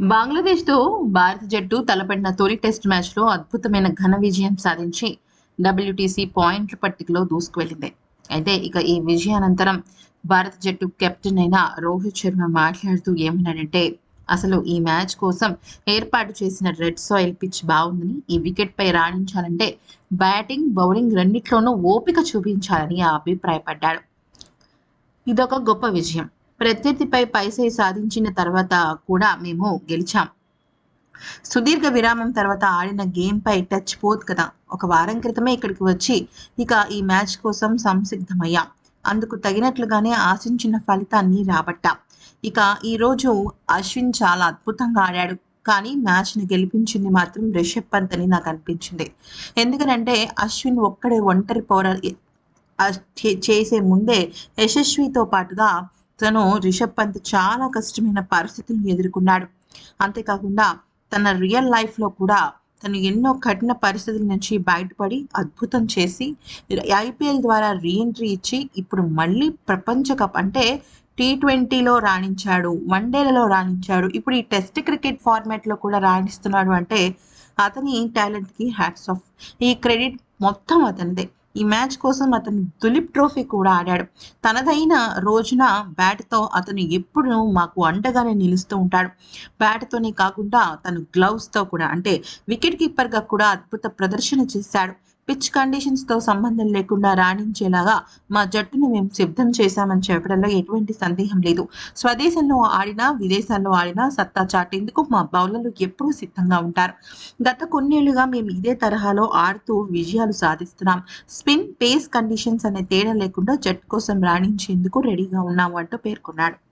బంగ్లాదేశ్తో భారత జట్టు తలపడిన తొలి టెస్ట్ మ్యాచ్లో అద్భుతమైన ఘన విజయం సాధించి డబ్ల్యూటీసీ పాయింట్ల పట్టికలో దూసుకువెళ్ళింది. అయితే ఇక ఈ విజయానంతరం భారత జట్టు కెప్టెన్ అయిన రోహిత్ శర్మ మాట్లాడుతూ ఏమన్నాడంటే అసలు ఈ మ్యాచ్ కోసం ఏర్పాటు చేసిన రెడ్ సాయిల్ పిచ్ బాగుందని ఈ వికెట్ పై రాణించాలంటే బ్యాటింగ్ బౌలింగ్ రెండిట్లోనూ ఓపిక చూపించాలని అభిప్రాయపడ్డాడు. ఇదొక గొప్ప విజయం. ప్రత్యర్థిపై పైసే సాధించిన తర్వాత కూడా మేము గెలిచాం. సుదీర్ఘ విరామం తర్వాత ఆడిన గేమ్ పై టచ్ పోదు కదా. ఒక వారం క్రితమే ఇక్కడికి వచ్చి ఇక ఈ మ్యాచ్ కోసం సంసిద్ధమయ్యాం. అందుకు తగినట్లుగానే ఆశించిన ఫలితాన్ని రాబట్టాం. ఇక ఈరోజు అశ్విన్ చాలా అద్భుతంగా ఆడాడు. కానీ మ్యాచ్ని గెలిపించింది మాత్రం రిషబ్ పంత్ అని నాకు అనిపించింది. ఎందుకనంటే అశ్విన్ ఒక్కడే ఒంటరి పౌరర్ చేసే ముందే యశస్వితో పాటుగా తను రిషబ్ పంత్ చాలా కష్టమైన పరిస్థితులను ఎదుర్కొన్నాడు. అంతేకాకుండా తన రియల్ లైఫ్లో కూడా తను ఎన్నో కఠిన పరిస్థితుల నుంచి బయటపడి అద్భుతం చేసి ఐపీఎల్ ద్వారా రీఎంట్రీ ఇచ్చి ఇప్పుడు మళ్ళీ ప్రపంచ కప్ అంటే టీ ట్వంటీలో రాణించాడు వన్డేలలో రాణించాడు. ఇప్పుడు ఈ టెస్ట్ క్రికెట్ ఫార్మాట్లో కూడా రాణిస్తున్నాడు అంటే అతని టాలెంట్కి హ్యాట్స్ ఆఫ్ ఈ క్రెడిట్ మొత్తం అతనిదే. ఈ మ్యాచ్ కోసం అతను దులీప్ ట్రోఫీ కూడా ఆడాడు. తనదైన రోజున బ్యాట్తో అతను ఎప్పుడూ మాకు అండగానే నిలుస్తూ ఉంటాడు. బ్యాట్తోనే కాకుండా తను గ్లౌస్తో కూడా అంటే వికెట్ కీపర్గా కూడా అద్భుత ప్రదర్శన చేశాడు. పిచ్ కండిషన్స్తో సంబంధం లేకుండా రాణించేలాగా మా జట్టును మేము సిద్ధం చేశామని చెప్పడంలో ఎటువంటి సందేహం లేదు. స్వదేశంలో ఆడినా విదేశాల్లో ఆడినా సత్తా చాటేందుకు మా బౌలర్లు ఎప్పుడూ సిద్ధంగా ఉంటారు. గత కొన్నేళ్ళుగా మేము ఇదే తరహాలో ఆడుతూ విజయాలు సాధిస్తున్నాం. స్పిన్ పేస్ కండిషన్స్ అనే తేడా లేకుండా జట్టు కోసం రాణించేందుకు రెడీగా ఉన్నాము అంటూ పేర్కొన్నాడు.